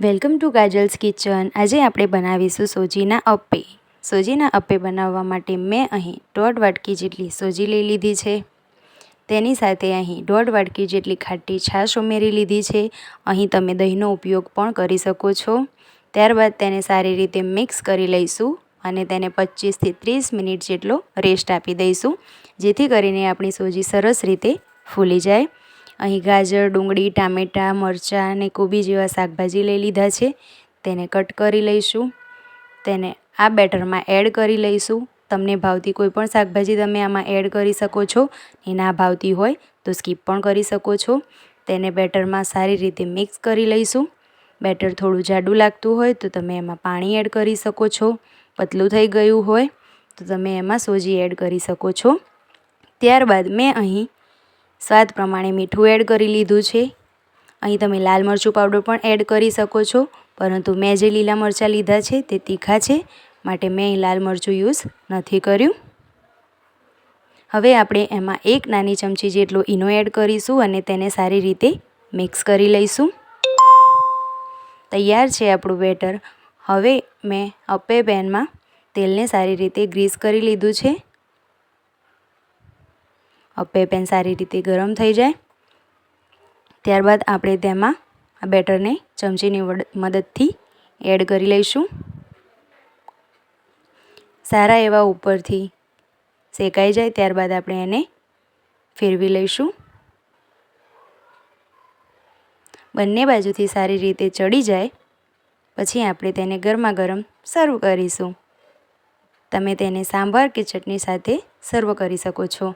Welcome to ગાજલ્સ kitchen. આજે આપણે બનાવીશું સોજીના અપ્પે. સોજીના અપ્પે બનાવવા માટે મેં અહીં દોઢ વાટકી જેટલી સોજી લઈ લીધી છે. તેની સાથે અહીં દોઢ વાટકી જેટલી ખાટી છાશ ઉમેરી લીધી છે. અહીં તમે દહીંનો ઉપયોગ પણ કરી શકો છો. ત્યારબાદ તેને સારી રીતે મિક્સ કરી લઈશું અને તેને પચીસથી ત્રીસ મિનિટ જેટલો રેસ્ટ આપી દઈશું, જેથી કરીને આપણી સોજી સરસ રીતે ફૂલી જાય. અહીં ગાજર, ડુંગળી, ટામેટાં, મરચાં અને કોબી જેવા શાકભાજી લઈ લીધા છે. તેને કટ કરી લઈશું. તેને આ બેટરમાં એડ કરી લઈશું. તમને ભાવતી કોઈ પણ શાકભાજી તમે આમાં એડ કરી શકો છો. એ ના ભાવતી હોય તો સ્કીપ પણ કરી શકો છો. તેને બેટરમાં સારી રીતે મિક્સ કરી લઈશું. બેટર થોડું જાડું લાગતું હોય તો તમે એમાં પાણી એડ કરી શકો છો. પતલું થઈ ગયું હોય તો તમે એમાં સોજી એડ કરી શકો છો. ત્યારબાદ મેં અહીં સ્વાદ પ્રમાણે મીઠું એડ કરી લીધું છે. અહીં તમે લાલ મરચું પાવડર પણ એડ કરી શકો છો. પરંતુ મેં જે લીલા મરચાં લીધા છે તે તીખા છે, માટે મેં લાલ મરચું યુઝ નથી કર્યું. હવે આપણે એમાં એક નાની ચમચી જેટલો ઈનો એડ કરીશું અને તેને સારી રીતે મિક્સ કરી લઈશું. તૈયાર છે આપણું બેટર. હવે મેં અપે પેનમાં તેલને સારી રીતે ગ્રીસ કરી લીધું છે. અપે પેન સારી રીતે ગરમ થઈ જાય. ત્યારબાદ આપણે તેમાં આ બેટરને ચમચીની મદદથી એડ કરી લઈશું. સારા એવા ઉપરથી શેકાઈ જાય ત્યારબાદ આપણે એને ફેરવી લઈશું. બંને બાજુથી સારી રીતે ચડી જાય, પછી આપણે તેને ગરમા ગરમ સર્વ કરીશું. તમે તેને સાંભાર કે ચટણી સાથે સર્વ કરી શકો છો.